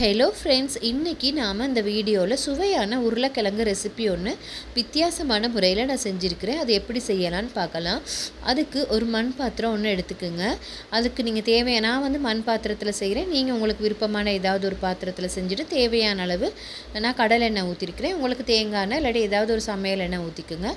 Hello friends இன்றைக்கி நாம் இந்த வீடியோவில் சுவையான உருளைக்கிழங்கு ரெசிபி ஒன்று வித்தியாசமான முறையில் நான் செஞ்சுருக்கிறேன். அது எப்படி செய்யலான்னு பார்க்கலாம். அதுக்கு ஒரு மண் பாத்திரம் ஒன்று எடுத்துக்கோங்க. அதுக்கு நீங்கள் தேவையான நான் வந்து மண் பாத்திரத்தில் செய்கிறேன் நீங்கள் உங்களுக்கு விருப்பமான ஏதாவது ஒரு பாத்திரத்தில் செஞ்சுட்டு தேவையான அளவு நான் கடலை எண்ணெய் ஊற்றிருக்கிறேன் உங்களுக்கு தேங்காய் எண்ணெய் இல்லாட்டி ஏதாவது ஒரு சமையல் எண்ணெய் ஊற்றிக்குங்க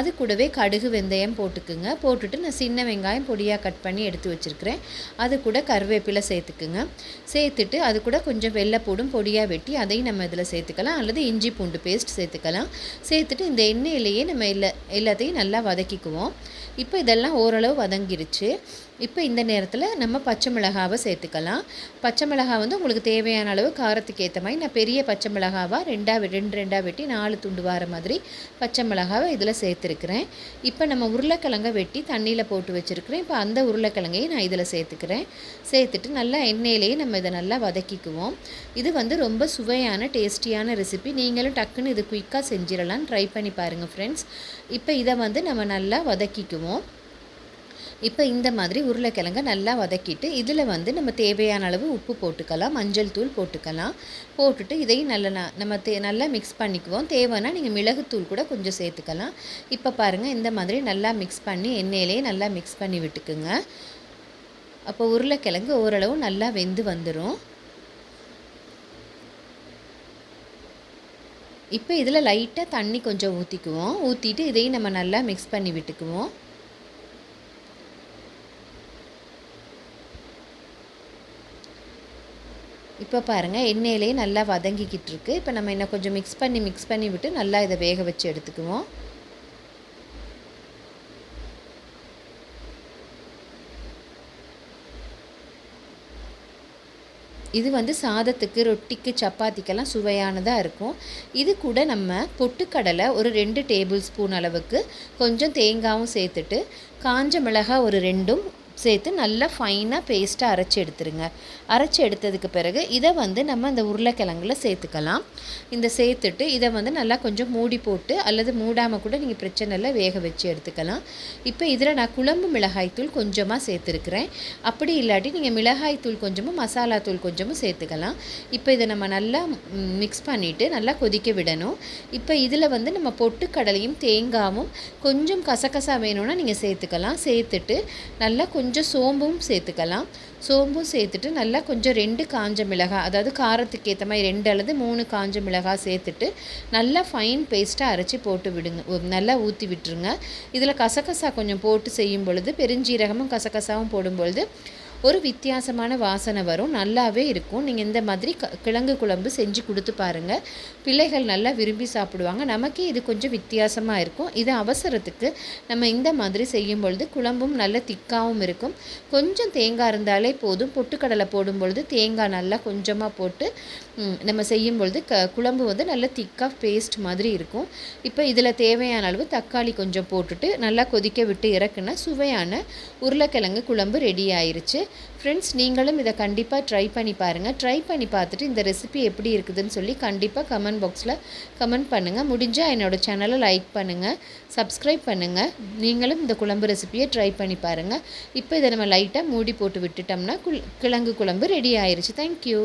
அது கூடவே கடுகு வெந்தயம் போட்டுக்குங்க. போட்டுட்டு நான் சின்ன வெங்காயம் பொடியாக கட் பண்ணி எடுத்து வச்சுருக்கிறேன். அது கூட கருவேப்பிலை சேர்த்துக்குங்க. சேர்த்துட்டு அது கூட கொஞ்சம் வெள்ளைப்பூடும் பொடியாக வெட்டி அதையும் நம்ம இதில் சேர்த்துக்கலாம். அல்லது இஞ்சி பூண்டு பேஸ்ட் சேர்த்துக்கலாம். சேர்த்துட்டு இந்த எண்ணெயிலேயே நம்ம எல்லா எல்லாத்தையும் நல்லா வதக்கிக்குவோம். இப்போ இதெல்லாம் ஓரளவு வதங்கிருச்சு. இப்போ இந்த நேரத்தில் நம்ம பச்சை மிளகாவை சேர்த்துக்கலாம். பச்சை மிளகா வந்து உங்களுக்கு தேவையான அளவு காரத்துக்கு ஏற்ற மாதிரி நான் பெரிய பச்சை மிளகாவாக ரெண்டாக ரெண்டு ரெண்டாக வெட்டி நாலு துண்டு வார மாதிரி பச்சை மிளகாவை இதில் சேர்த்துருக்குறேன். இப்போ நம்ம உருளைக்கிழங்கை வெட்டி தண்ணியில் போட்டு வச்சுருக்கிறேன். இப்போ அந்த உருளைக்கிழங்கையும் நான் இதில் சேர்த்துக்கிறேன். சேர்த்துட்டு நல்லா எண்ணெயிலேயே நம்ம இதை நல்லா வதக்கிக்குவோம். இது வந்து ரொம்ப சுவையான டேஸ்டியான ரெசிபி. நீங்களும் டக்குன்னு இது குயிக்காக செஞ்சிடலாம் ட்ரை பண்ணி பாருங்கள் ஃப்ரெண்ட்ஸ். இப்போ இதை வந்து நம்ம நல்லா வதக்கிக்குவோம். இப்போ இந்த மாதிரி உருளைக்கிழங்கை நல்லா வதக்கிட்டு இதில் வந்து நம்ம தேவையான அளவு உப்பு போட்டுக்கலாம் மஞ்சள் தூள் போட்டுக்கலாம். போட்டுட்டு இதையும் நல்லா நம்ம தே நல்லா மிக்ஸ் பண்ணிக்குவோம். தேவைன்னா நீங்கள் மிளகுத்தூள் கூட கொஞ்சம் சேர்த்துக்கலாம். இப்போ பாருங்கள் இந்த மாதிரி நல்லா மிக்ஸ் பண்ணி எண்ணெயிலே நல்லா மிக்ஸ் பண்ணி விட்டுக்குங்க. அப்போ உருளைக்கிழங்கு ஓரளவு நல்லா வெந்து வந்துடும் இப்போ இதில் லைட்டாக தண்ணி கொஞ்சம் ஊற்றிக்குவோம் ஊற்றிட்டு இதையும் நம்ம நல்லா மிக்ஸ் பண்ணி விட்டுக்குவோம். இப்போ பாருங்கள் எண்ணெயிலே நல்லா வதங்கிக்கிட்டு இருக்கு இப்போ நம்ம என்ன கொஞ்சம் மிக்ஸ் பண்ணி மிக்ஸ் பண்ணி விட்டு நல்லா இதை வேக வச்சு எடுத்துக்குவோம். இது வந்து சாதத்துக்கு ரொட்டிக்கு சப்பாத்திக்கெல்லாம் சுவையானதாக இருக்கும். இது கூட நம்ம பொட்டுக்கடலை ஒரு ரெண்டு டேபிள் ஸ்பூன் அளவுக்கு கொஞ்சம் தேங்காயும் சேர்த்துட்டு காஞ்ச மிளகாய் ஒரு ரெண்டும் சேர்த்து நல்லா ஃபைனாக பேஸ்ட்டாக அரைச்சி எடுத்துருங்க. அரைச்சி எடுத்ததுக்கு பிறகு இதை வந்து நம்ம அந்த உருளைக்கிழங்குல சேர்த்துக்கலாம். இந்த சேர்த்துட்டு இதை வந்து நல்லா கொஞ்சம் மூடி போட்டு அல்லது மூடாமல் கூட நீங்கள் பிரச்சனை இல்லை வேக வச்சு எடுத்துக்கலாம். இப்போ இதில் நான் குழம்பு மிளகாய்த்தூள் கொஞ்சமாக சேர்த்துருக்குறேன். அப்படி இல்லாட்டி நீங்கள் மிளகாய்த்தூள் கொஞ்சமும் மசாலா தூள் கொஞ்சமும் சேர்த்துக்கலாம். இப்போ இதை நம்ம நல்லா மிக்ஸ் பண்ணிவிட்டு நல்லா கொதிக்க விடணும். இப்போ இதில் வந்து நம்ம பொட்டுக்கடலையும் தேங்காவும் கொஞ்சம் கசகசா வேணும்னா நீங்கள் சேர்த்துக்கலாம். சேர்த்துட்டு நல்லா கொஞ்சம் கொஞ்சம் சோம்பும் சேர்த்துக்கலாம். சோம்பும் சேர்த்துட்டு நல்லா கொஞ்சம் ரெண்டு காஞ்ச மிளகாய் அதாவது காரத்துக்கு ஏற்ற மாதிரி ரெண்டு அல்லது மூணு காஞ்ச மிளகாய் சேர்த்துட்டு நல்லா ஃபைன் பேஸ்ட்டாக அரைச்சி போட்டு விடுங்க. நல்லா ஊற்றி விட்டுருங்க. இதில் கசகசா கொஞ்சம் போட்டு செய்யும் பொழுது பெருஞ்சீரகமும் கசகசாவும் போடும் பொழுது ஒரு வித்தியாசமான வாசனை வரும். நல்லாவே இருக்கும். நீங்கள் இந்த மாதிரி க கிழங்கு குழம்பு செஞ்சு கொடுத்து பாருங்கள் பிள்ளைகள் நல்லா விரும்பி சாப்பிடுவாங்க. நமக்கே இது கொஞ்சம் வித்தியாசமாக இருக்கும். இது அவசரத்துக்கு நம்ம இந்த மாதிரி செய்யும் பொழுது குழம்பும் நல்ல திக்காகவும் இருக்கும். கொஞ்சம் தேங்காய் இருந்தாலே போதும். பொட்டுக்கடலை போடும் பொழுது தேங்காய் நல்லா கொஞ்சமாக போட்டு நம்ம செய்யும் பொழுது க குழம்பு வந்து நல்ல திக்காக பேஸ்ட் மாதிரி இருக்கும். இப்போ இதில் தேவையான அளவு தக்காளி கொஞ்சம் போட்டுட்டு நல்லா கொதிக்க விட்டு இறக்குனா சுவையான உருளைக்கிழங்கு குழம்பு ரெடி ஆயிருச்சு. ஃப்ரெண்ட்ஸ் நீங்களும் இதை கண்டிப்பாக ட்ரை பண்ணி பாருங்கள் ட்ரை பண்ணி பார்த்துட்டு இந்த ரெசிபி எப்படி இருக்குதுன்னு சொல்லி கண்டிப்பாக கமெண்ட் பாக்ஸில் கமெண்ட் பண்ணுங்கள் முடிஞ்சால் என்னோடய சேனலை லைக் பண்ணுங்கள் சப்ஸ்கிரைப் பண்ணுங்கள் நீங்களும் இந்த குழம்பு ரெசிபியை ட்ரை பண்ணி பாருங்கள் இப்போ இதை நம்ம லைட்டாக மூடி போட்டு விட்டுட்டோம்னா கிழங்கு குழம்பு ரெடி ஆயிடுச்சு தேங்க்யூ